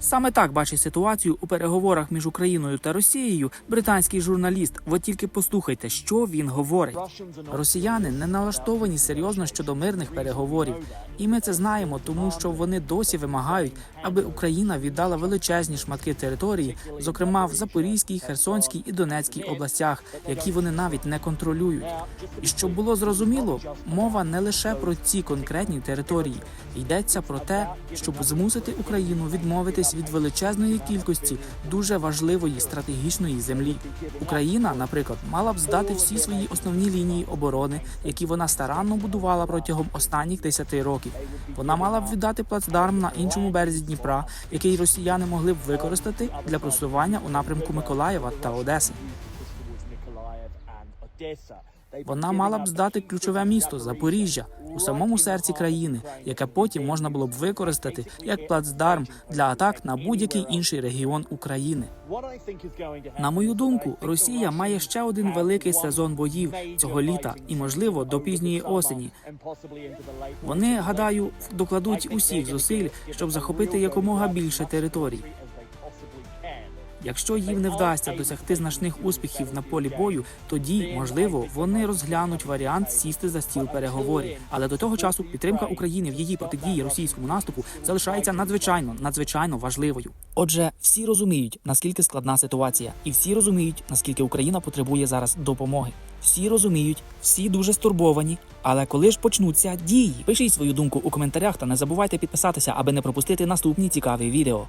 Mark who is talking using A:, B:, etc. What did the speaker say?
A: Саме так бачить ситуацію у переговорах між Україною та Росією британський журналіст. Ви тільки послухайте, що він говорить. Росіяни не налаштовані серйозно щодо мирних переговорів, і ми це знаємо, тому що вони досі вимагають, аби Україна віддала величезні шматки території, зокрема в Запорізькій, Херсонській і Донецькій областях, які вони навіть не контролюють. І щоб було зрозуміло, мова не лише про ці конкретні території, йдеться про те, щоб змусити Україну відмовитись від величезної кількості дуже важливої стратегічної землі. Україна, наприклад, мала б здати всі свої основні лінії оборони, які вона старанно будувала протягом останніх 10 років. Вона мала б віддати плацдарм на іншому березі Дніпра, який росіяни могли б використати для просування у напрямку Миколаєва та Одеси. Вона мала б здати ключове місто Запоріжжя у самому серці країни, яке потім можна було б використати як плацдарм для атак на будь-який інший регіон України. На мою думку, Росія має ще один великий сезон боїв цього літа і, можливо, до пізньої осені. Вони, гадаю, докладуть усіх зусиль, щоб захопити якомога більше територій. Якщо їм не вдасться досягти значних успіхів на полі бою, тоді можливо вони розглянуть варіант сісти за стіл переговорів. Але до того часу підтримка України в її протидії російському наступу залишається надзвичайно надзвичайно важливою. Отже, всі розуміють наскільки складна ситуація, і всі розуміють наскільки Україна потребує зараз допомоги. Всі розуміють, всі дуже стурбовані. Але коли ж почнуться дії? Пишіть свою думку у коментарях та не забувайте підписатися, аби не пропустити наступні цікаві відео.